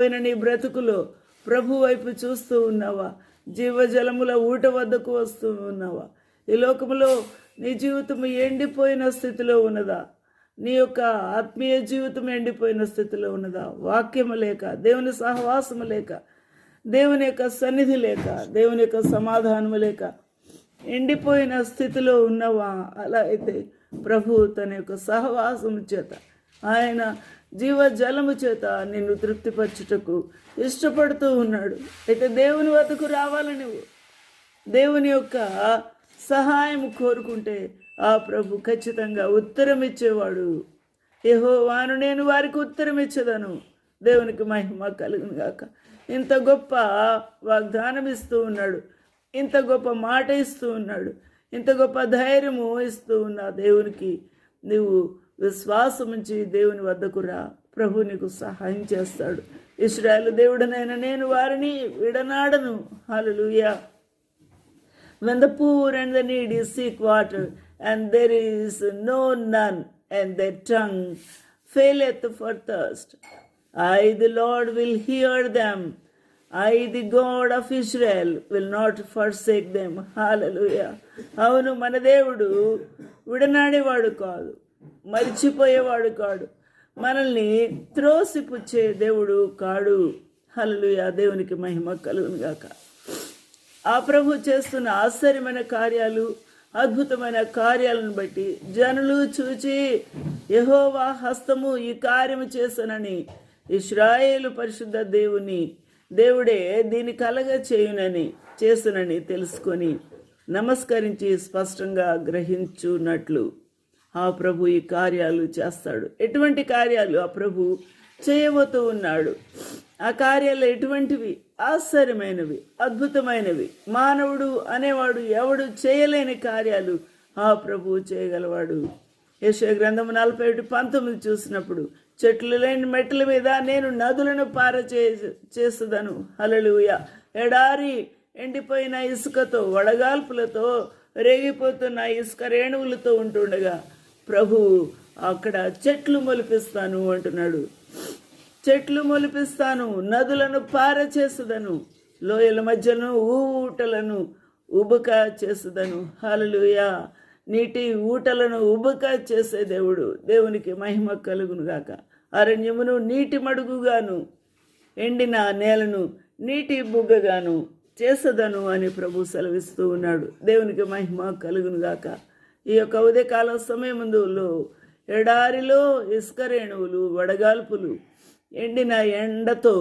పోయిన నీ బ్రతుకులో ప్రభు వైపు చూస్తూ ఉన్నావా? జీవజలముల ఊట వద్దకు వస్తూ ఉన్నావా? ఈ లోకములో నీ జీవితం ఎండిపోయిన స్థితిలో ఉన్నదా? నీ యొక్క ఆత్మీయ జీవితం ఎండిపోయిన స్థితిలో ఉన్నదా? వాక్యము లేక దేవుని సహవాసము లేక దేవుని యొక్క సన్నిధి లేక దేవుని యొక్క సమాధానము లేక ఎండిపోయిన స్థితిలో ఉన్నవా? అలా అయితే ప్రభు తన యొక్క సహవాసము చేత ఆయన జీవజలము చేత నిన్ను తృప్తిపరచుటకు ఇష్టపడుతూ ఉన్నాడు. అయితే దేవుని వద్దకు రావాలి నువ్వు దేవుని యొక్క సహాయం కోరుకుంటే ఆ ప్రభు ఖచ్చితంగా ఉత్తరం ఇచ్చేవాడు యహోవాను నేను వారికి ఉత్తరం ఇచ్చేదను దేవునికి మహిమ కలుగును గాక. ఇంత గొప్ప వాగ్దానం ఇస్తూ ఉన్నాడు. ఇంత గొప్ప మాట ఇస్తూ ఉన్నాడు. ఇంత గొప్ప ధైర్యము ఇస్తూ ఉన్న దేవునికి నువ్వు విశ్వాసం ఉంచి దేవుని వద్దకు రా ప్రభు నీకు సహాయం చేస్తాడు ఇస్రాయల్ దేవుడనైనా నేను వారిని విడనాడను హల్లెలూయా when the poor and the needy seek water, and there is no none, and their tongue faileth for thirst. I, the Lord, will hear them. I, the of of will not not sake them Hallelujah. అవును మన దేవుడు విడనాడేవాడు కాదు మరిచిపోయేవాడు కాడు. మనల్ని త్రోసిపుచ్చే దేవుడు కాడు. హలలుయ దేవునికి మహిమ కలుగునుగాక ఆ ప్రభు చేస్తున్న ఆశ్చర్యమైన కార్యాలు అద్భుతమైన కార్యాలను బట్టి జనులు చూచి యహోవా హస్తము ఈ కార్యము చేసనని ఇస్రాయేలు పరిశుద్ధ దేవుని దేవుడే దీని కలగ చేయునని చేసునని తెలుసుకొని నమస్కరించి స్పష్టంగా గ్రహించున్నట్లు ఆ ప్రభు ఈ కార్యాలు చేస్తాడు. ఎటువంటి కార్యాలు? ఆ ప్రభు చేయబోతూ ఉన్నాడు. ఆ కార్యాలు ఎటువంటివి? ఆశ్చర్యమైనవి అద్భుతమైనవి. మానవుడు అనేవాడు ఎవడు చేయలేని కార్యాలు ఆ ప్రభు చేయగలవాడు. యశో గ్రంథము నలభై ఒకటి పంతొమ్మిది చూసినప్పుడు చెట్లు లేని మెట్ల మీద నేను నదులను పార చే చేస్తుందను. హలలుయ ఎడారి ఎండిపోయిన ఇసుకతో వడగాల్పులతో రేగిపోతున్న ఇసుక రేణువులతో ఉంటుండగా ప్రభు అక్కడ చెట్లు మొలిపిస్తాను అంటున్నాడు. చెట్లు మొలిపిస్తాను నదులను పార చేస్తుందను. లోయల మధ్యను ఊటలను ఉబక చేస్తుందను. హలలుయా నీటి ఊటలను ఉబక చేసే దేవుడు. దేవునికి మహిమ కలుగునుగాక అరణ్యమును నీటి మడుగుగాను ఎండిన నేలను నీటి బుగ్గగాను చేసదను అని ప్రభు సెలవిస్తూ ఉన్నాడు. దేవునికి మహిమ కలుగును గాక. ఈ యొక్క ఉదయకాల సమయముందులో ఎడారిలో ఇసుక రేణువులు వడగాల్పులు ఎండిన ఎండతో